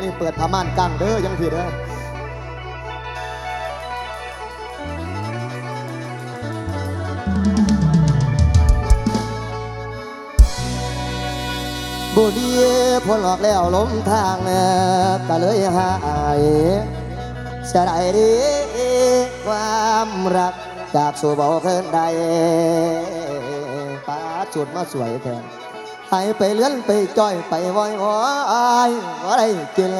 นนี้เปิดผ้าม่านกลางเด้อยังผิดเด้อบุดีพ้นหลอกแล้วล้มทางเอ่อก็เลยหายเสียดายดีความรักจากสู่เบาเคินใดป้าจุดมาสวยแทน หายไปเลื่อนไปจ้อยไปวอยวอยว่าได้กิน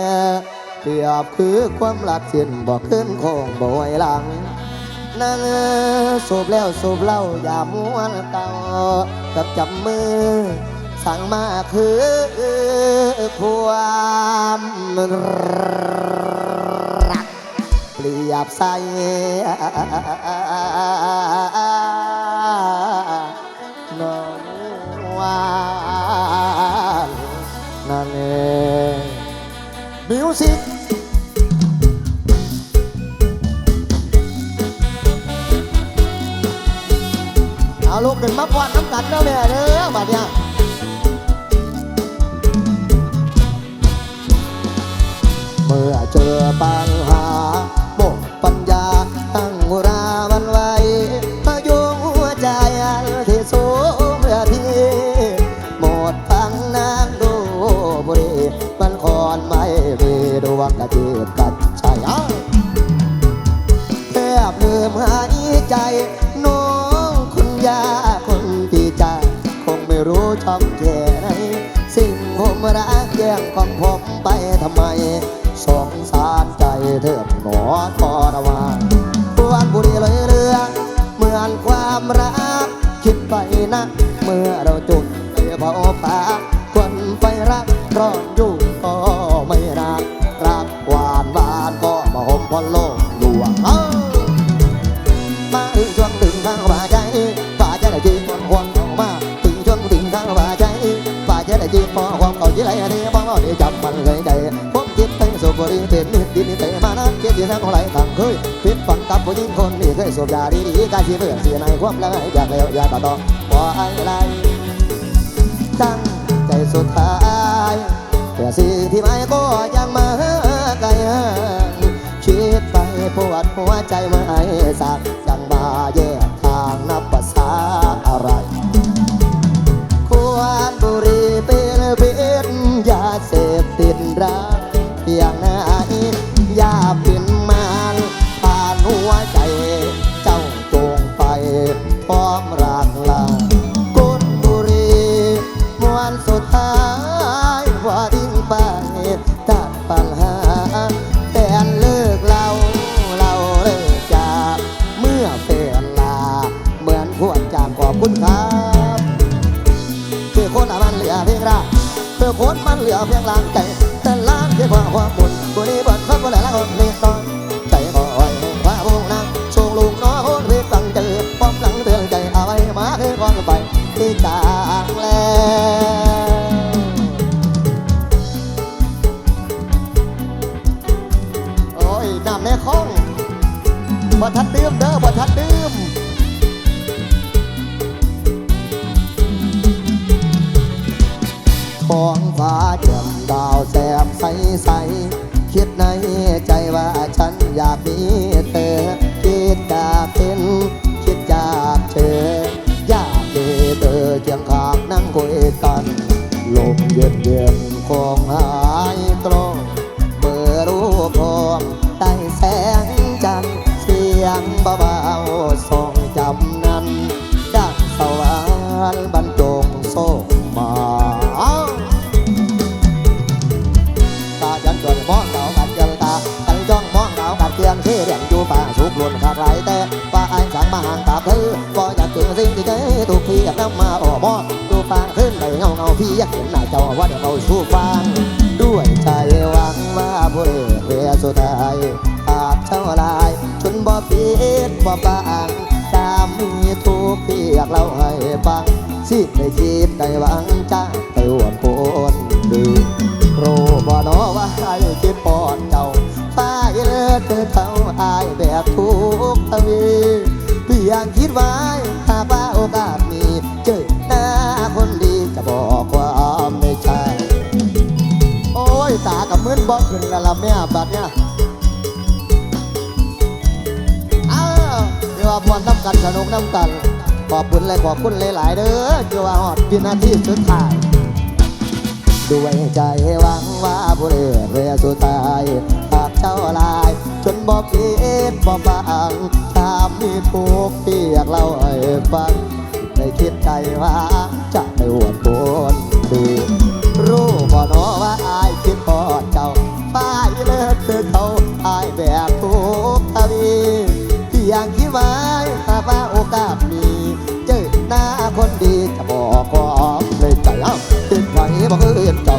เปียบคือความหลักสิ้นบอกขึ้นคงบ่ไหวหลัง นั่นสูบแล้วสูบเหล้าอย่าม้วนเก่ากับจับมือ สั่งมาคือความรักเปรียบใส่ ลูกขึ้นมาปอดน้ำกันเด้อแม่เด้อบัดเนี่ยเมื่อเจอปัญหา รู้ช่องแค่ไหนสิ่งผมรักแย่งของผมไปทำไม สงสารใจเถิดหนอทรมานปวนบุรีเลยเรือเหมือนความรัก คิดไปนะ เมื่อเราจุดไปเผาป่าคนไปรักร้อนอยู่ก็ไม่รักรักหวานหวานก็มาห่มพอลกล ที่ไรอันนี้บ้องเดี๋ยวจับมันเลยใจผมคิดไปสูบบุหรี่เป็นนิดดินนิดแต่มานั้นคิดที่ทางของไรต่างเคยผิดฝังกับผู้หญิงคนนี้เคยสูบยาดีๆกายชีเบื่อเสีในความแล้วอยากแล้วอยากต่อต่อว่าอะไรตั้งใจสุดท้ายแต่สิ่งที่ไม่ก็ยังมาไกลคิดไปปวดหัวใจไม่สักจังมาแย ไปคือตา ของอา เจ้าว่าเดี๋ยวเราสู้ฟัง ด้วยใจหวังว่าผู้เอกเรียสุดท้ายอาจเท่าไรจนบ่ผิดบ่บางตามมีทุกข์ที่อยกเล่าให้ฟังสิได้คิดได้หวังจ้าไปอวดคนดีโรบ่นอว่าไอ้คิดปอนเจ้าฝ้าเลิศเธอเขาอายแบบทุกทวีเพียงคิดไว้หากว่า บอกความในใจโอ้ยตากับมึนเบบ่ขึ้นแล้วละแม่บัดเนี่ยอ้าวเดี๋ยวว่าพรน้ำกันสนุกน้ำกัน ขอบคุณเลยขอบคุณหลายๆเด้อเดี๋ยวว่าฮอดวินาทีสุดท้ายด้วยใจหวังว่าบุเรเรือสุดท้ายหากเจ้าลาย จนบอกคิดบอกฟังตามมีทุกข์ที่อยกเล่าให้ฟังได้คิดใจว่าจะไปหวนบนดีรู้บ่เนอ เลิกคือเขาอายแบบทุกทวีที่ยังคิดไว้หากว่าโอกาสมี เจอหน้าคนดีจะบอกขอเลยใจเอ้าติดไว้บ่เคยเห็นใจ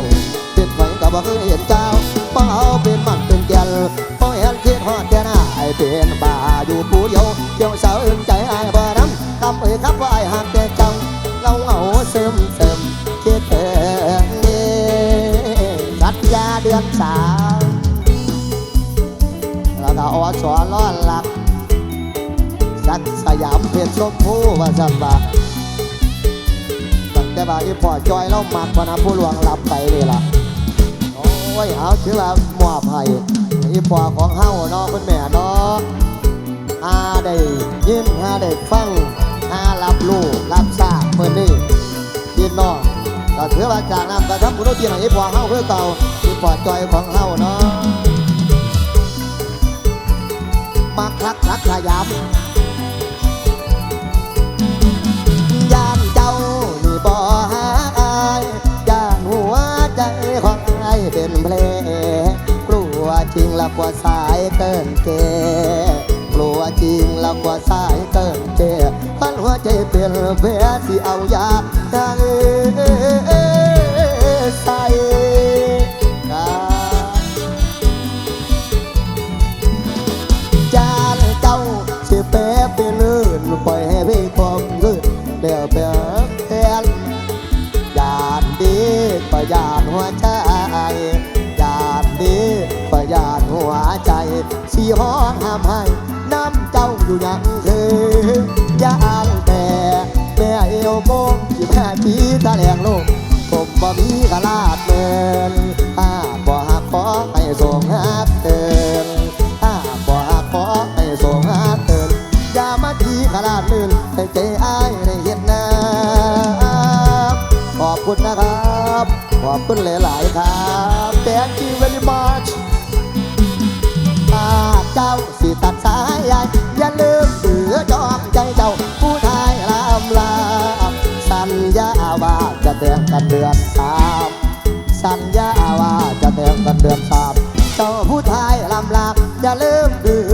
สันบาตั้งแต่บาที่พ่อจอยเล่ามักพนะผู้หลวงรับไปเลยล่ะโอ้ยเอาชื่อว่ามอบให้อีพ่อของเฮาเนาะคุณแม่เนาะหาได้ยินหาได้ฟังหารับรู้รับทราบเมื่อนี้พี่น้องก็ถือว่าจากนั้นก็ทำบุญที่ไหนอีพ่อเฮาเพื่อเก่าอีพ่อจอยของเฮาเนาะมาคักคักขยำ เพลกลัวจริงละกว่าสายเกินเกกลัวจริงละกว่าสายเกินเกพันหัวใจเป็นแผลสิเอายาทางใส่ ห้องห้ามให้น้ำเจ้าอยู่ยังคือยานแต่แม่เอวโป้งที่แม่ทีตะแหลงโลกผมบ่มีกะลาดเมินถ้าบ่หักขอให้ส่งหักเกินถ้าบ่หักขอให้ส่งหักเกินอย่ามาทีขนาดลื่นให้ใจอ้ายได้เห็นน้าขอบคุณนะครับ ขอบคุณหลายๆครับ เจ้าสิตัดสายใยอย่าลืมเสือจอมใจเจ้าผู้ทายลามลามสัญญาว่าจะแต่งกันเดือนสามสัญญาว่าจะแต่งกันเดือนสามเจ้าผู้ทายลำลามอย่าลืมเสือ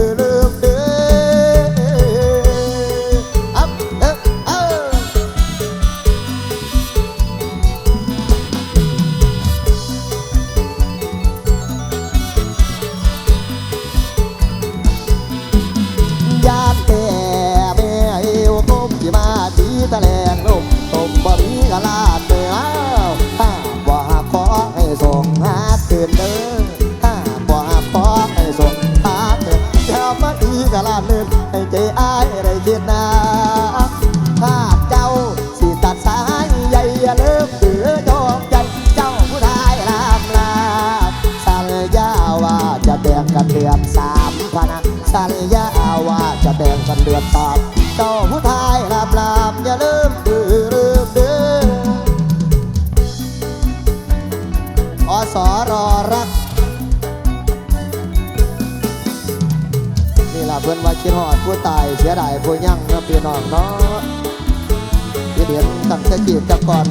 แต่งกันเดือนสามเจ้าผู้ชายลามลามอย่าลืมดื้อลืมดื้ออสอรอรัก นี่ล่ะเพื่อนว่าคิดหอดผู้ตายเสียดายผู้ยั่งเนาะพี่น้องเนาะที่เห็นตั้งแต่จีบแต่ก่อน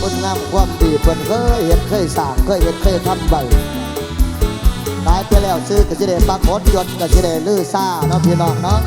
คนงามความดีเพิ่นเคยเห็นเคยสร้างเคยเห็นเคยทำใบตายไปแล้วซื้อกระสิเดปรากฏยนกระสิเดลือซ่าเนาะพี่น้องเนาะ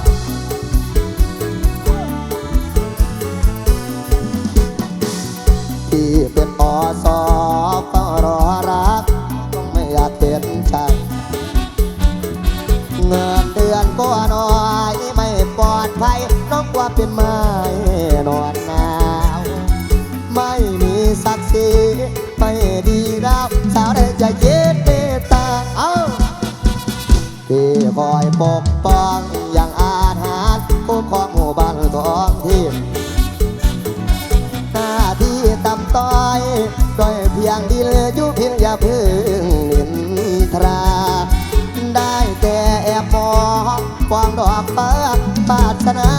ที่คอยปกป้องอย่างอาถรรพ์คุ้มครองหมู่บ้านท้องที่หน้าที่ตำต้อยก้อยเพียงดีเลยยุพียนอย่าพึ่งนินทรา ได้แต่แอบมองความดอกเปิดปาดสนะ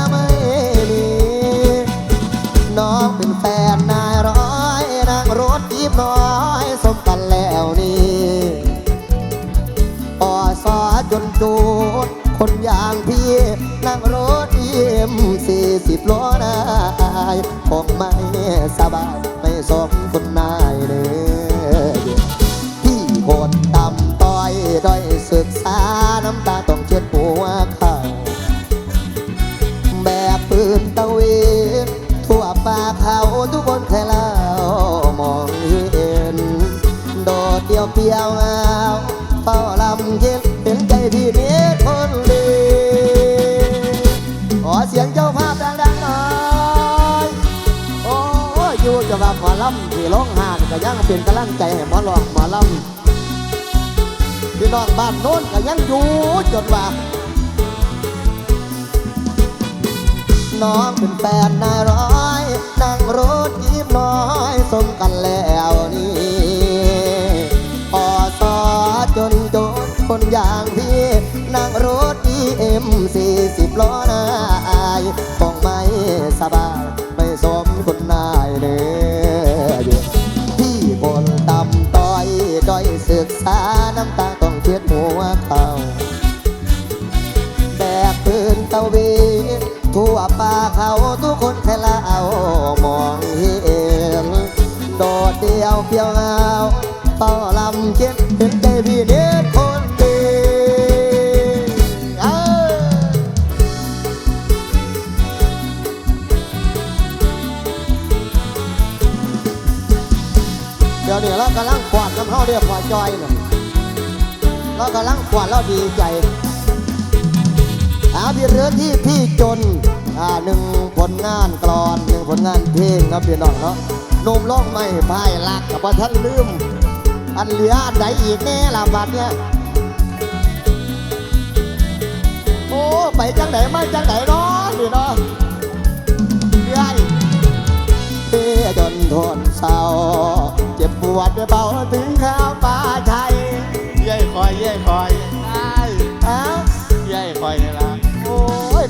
บล้อนายคงไม่ เป็นกำลังใจให้หมอลองหมอลำพี่น้องบ้านโน้นก็ยังอยู่จนว่า น้องเป็นแฟนนายร้อยนั่งรถยิบน้อยสมกันแล้วนี่อสอจนโดนคนอย่างพี่นั่งรถอีเอ็มสี่สิบล้อนายคงไม่สบายไม่สมคุณนายเลย ศึกษาน้ำตาต้องเทียดหัวเขาแบกปืนตะวนทั่วป่าเขาทุกคนแค่ละเอามองเห็นโดดเดียวเพียวเงาต่อลำเช็ดเห็น กำลังขวาดเราดีใจอาพี่เรือที่พี่จนอ่าหนึ่งผลงานกรอนหนึ่งผลงานเพลงครับพี่น้องเนาะนมร้องไม่พายลักกับว่าท่านลืม อันเหลืออันใดอีกแน่ละบัดเนี่ยโอ้ไปจังไหนมาจังไหนเนาะนี่เนาะเรื่อยเพื่อจนทนเศร้าเจ็บปวดไม่เบาถึงข้าวปลาชัยเย้ยคอยเย้ยคอย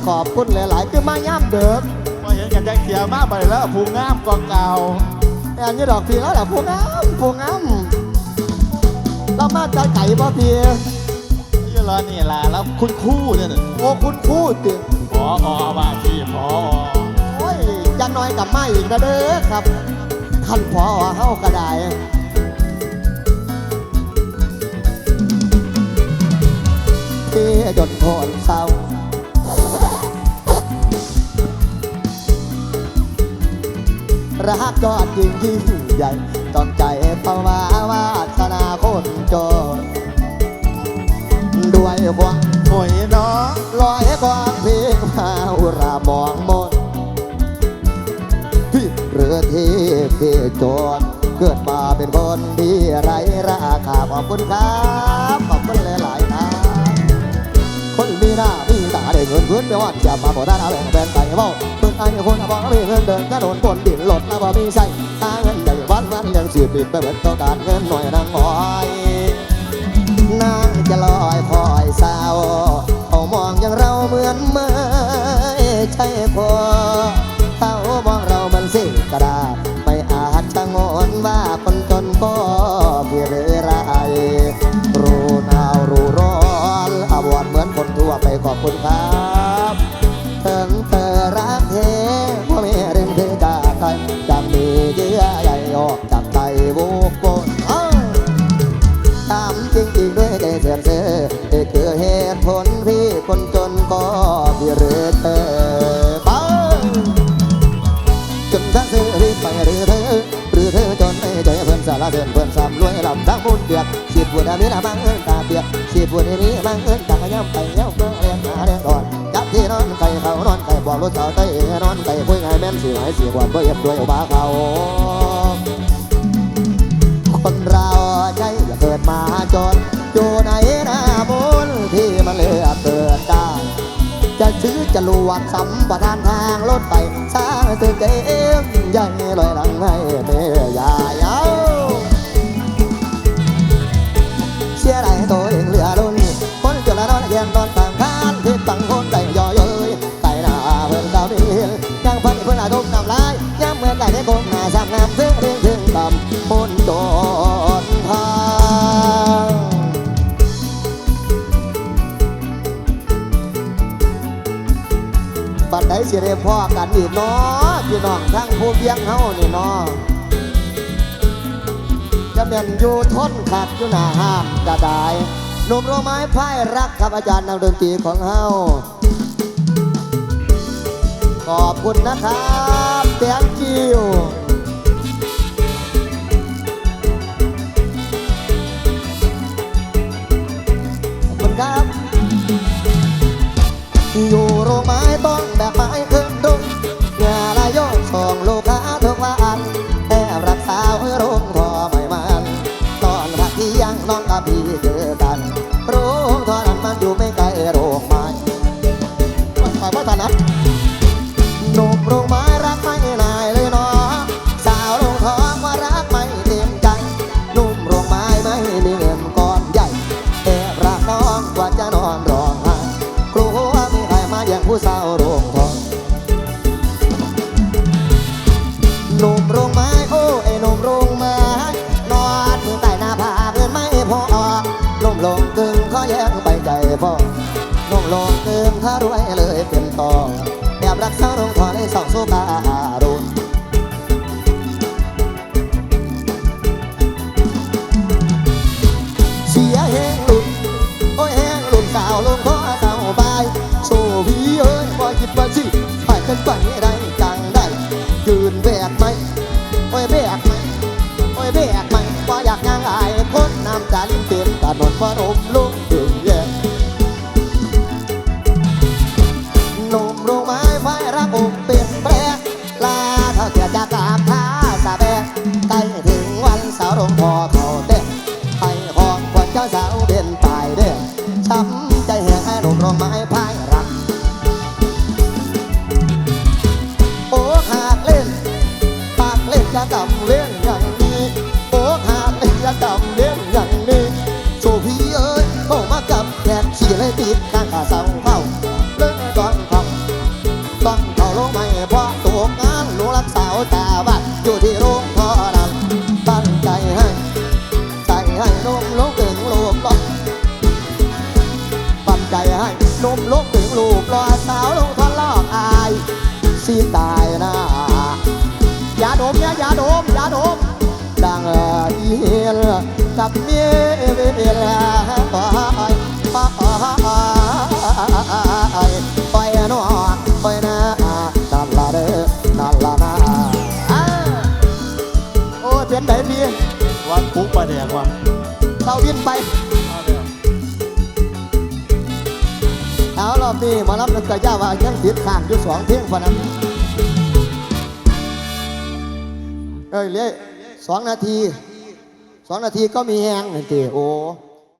ขอบคุณหลายๆคือมาย่ำเดิมพอเห็นกันจังเขียวมากไปแล้วผูงามกว่าเก่าแต่อันนี้ดอกพีแล้วแหละพวงงามพวงงามเรามาจากไก่บ่พีอยู่รอนี่ล่ะแล้วคุณครู่เนี่ยน่ะโอ้คุณพูดติพออว่าที่พอโอ้ยอยังน้อยกับไม่อีกนะเด้อครับท่านพอเฮาก็ได้เพี่จนโคนเศร้า รักยอดยิ่งยิ่งใหญ่ตองใจภาวาวาสนาคนจนด้วยความโอยเนาะลอยความเพียงมาอุรามองมนพี่เรือเที่พี่จรเกิดมาเป็นคนที่ไรราคาขอบคุณครับขอบคุณหลายๆครับคนมีหน้ามีตาได้เงินเงินไม่ว่าจะมาบอกได้เอาแบ่งแบ่งไปเบ้า ไอ้คนบอกมีเงินเดินกระโดดบนดินหลดแล้วบ่มีใส่หาเงินได้วันวันเลี้ยงสืบปิดไปเบิดต้องการเงินหน่อยนางหอยนางจะลอยคอยสาวเขามองอย่างเราเหมือนเมื่อยใช่พอเขามองเรามันสิกระดาษไม่อาจจะงอนว่าคนจนก็เพียรไรรู้หนาวรู้ร้อนอาวรณ์เหมือนคนทั่วไปขอบคุณครับ ทั้งซื้อรีบไปหรือเธอหรือเธอจนไม่ใจเพื่อนสารเดินเพื่อนสามรวยลำทั้งบุญเปียกฉีดปวดอันนี้ละมังเอิญตาเปียกฉีดปวดอันนี้มังเอิญตาย้ำไปย่ำเพื่อเรียนหาเรียนก่อนจับที่นอนไก่เขานอนไก่บอกรถสาวเต้นอนไก่คุยไงแม่นสีหายสีกว่าเพื่อเย็บด้วยอุบาเขา จะซื้อจะลวกสัมปทานทางรถไปสร้างตึกเอ็มใหญ่ลอยหลังให้เมียใหญ่ พี่เนอะพี่น้องทางผู้เบี้ยงเฮานี่เนอะจะเป็นอยู่ทนขัดอยู่หน้าห้ามกระดายหนุ่มโรไม้พ่ายรักครับอาจารย์นักดนตรีของเฮาขอบคุณนะครับเตียงจิวขอบคุณครับ farol ยลกับเมียเวลาปอปอปนอปอนาดาลาเดนาลานาโอ้ยเป็นไดเพียวันปุ๊บปลาแดงว่ะเราวิ่งไป เอารอบนี้มาลับนักตะยาว่ายังติดข้างอยู่สองเพียงพอนะเอ้ยเลยสองนาที สองนาทีก็มีแหงนั่นตีโอ้